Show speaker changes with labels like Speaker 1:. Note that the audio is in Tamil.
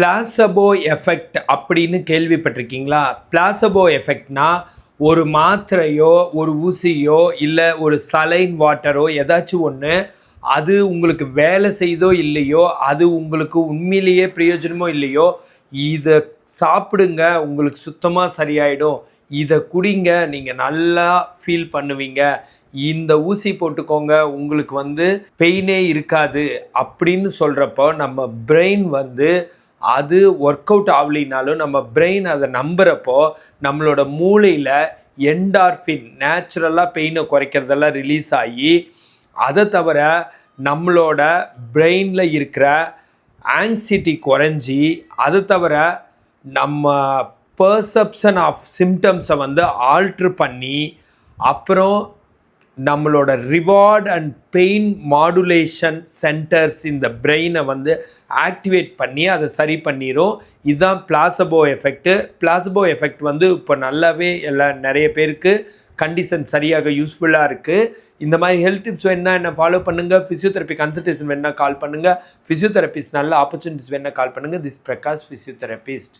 Speaker 1: பிளாசபோ எஃபெக்ட் அப்படின்னு கேள்விப்பட்டிருக்கீங்களா? பிளாசபோ எஃபெக்ட்னா ஒரு மாத்திரையோ ஒரு ஊசியோ இல்லை ஒரு சலைன் வாட்டரோ ஏதாச்சும் ஒன்று அது உங்களுக்கு வேலை செய்தோ இல்லையோ அது உங்களுக்கு உண்மையிலேயே பிரயோஜனமோ இல்லையோ இதை சாப்பிடுங்க உங்களுக்கு சுத்தமாக சரியாயிடும். இதை குடிங்க நீங்கள் நல்லா ஃபீல் பண்ணுவீங்க. இந்த ஊசி போட்டுக்கோங்க உங்களுக்கு வந்து பெயினே இருக்காது அப்படின்னு சொல்கிறப்போ நம்ம பிரெயின் வந்து அது ஒர்க் அவுட் ஆகலினாலும் நம்ம பிரெயின் அதை நம்புகிறப்போ நம்மளோட மூளையில் என்டார்ஃபின் நேச்சுரலாக பெயினை குறைக்கிறதெல்லாம் ரிலீஸ் ஆகி அதை தவிர நம்மளோட பிரெயினில் இருக்கிற ஆங்ஸிட்டி குறைஞ்சி அதை தவிர நம்ம பர்செப்ஷன் ஆஃப் சிம்டம்ஸை வந்து ஆல்ட்ரு பண்ணி அப்புறம் நம்மளோட reward and pain modulation centers இந்த பிரெயினை வந்து ஆக்டிவேட் பண்ணி அதை சரி பண்ணிடும் இதுதான் பிளாசபோ எஃபெக்ட்டு பிளாசபோ எஃபெக்ட் வந்து இப்போ நல்லாவே எல்லா நிறைய பேருக்கு கண்டிஷன் சரியாக யூஸ்ஃபுல்லாக இருக்குது இந்த மாதிரி ஹெல்த் டிப்ஸ் வேணால் என்ன ஃபாலோ பண்ணுங்கள் ஃபிசியோதெரப்பி கன்சல்டேஷன் வேணால் கால் பண்ணுங்கள் ஃபிசியோதெரபிஸ்ட் நல்ல ஆப்பர்ச்சுனிட்டிஸ் வேணால் கால் பண்ணுங்கள் திஸ் பிரகாஷ் ஃபிசியோதெரபிஸ்ட்